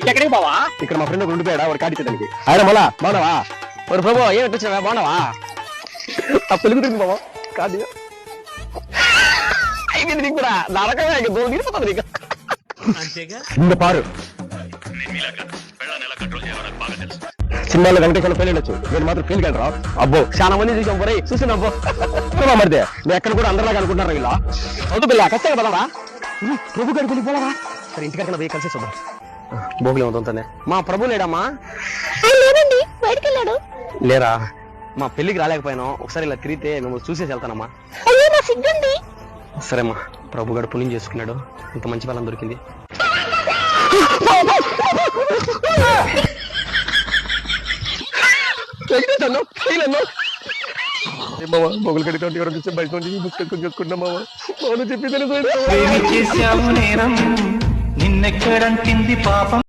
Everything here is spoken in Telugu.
ఇక్కడికి బావా ఇక్కడ మా ఫ్రెండ్ ఉండిపోయాడా వాడు కాటించడానికి ఆయన మళ్ళా బాగున్నావా మరి ప్రభు ఏమి వచ్చినా బాగున్నావా ఆ పెళ్లి కుదిరింది బావా కాదు అయిపోయింది నీకు కూడా నరకమే ఇక దూరం తీరిపోతుంది నీకు ఇంత పారు సినిమాలో వెంకటేశ్వర పెళ్లి ఉండొచ్చు నేను మాత్రం పెళ్లి రా అబ్బో చాలా మంది చూసాం పోయి చూసిన అబ్బో చూడమా మరిదే నేను ఎక్కడ కూడా అందరిలాగా అనుకుంటున్నారు ఇలా అవుతు పిల్ల ఖచ్చితంగా పదవా ప్రభు గారికి వెళ్ళిపోవాలా సరే ఇంటికన్నా పోయి కలిసి చూద్దాం భోగులు మా ప్రభు లేడమ్మా. లేదండి బయటికి వెళ్ళాడు లేరా? మా పెళ్ళికి రాలేకపోయినా. ఒకసారి ఇలా తిరిగితే మిమ్మల్ని చూసేసి వెళ్తానమ్మా. అయ్యో నా సిగ్గుంది. సరేమ్మా ప్రభు గడు పుణ్యం చేసుకున్నాడు. ఇంత మంచి బలం దొరికింది. మొగులు కడితే ఎవరు చూస్తే బయట నుంచి బుక్ చెప్పిందని నేరం నిన్నెక్కడంటింది పాపం?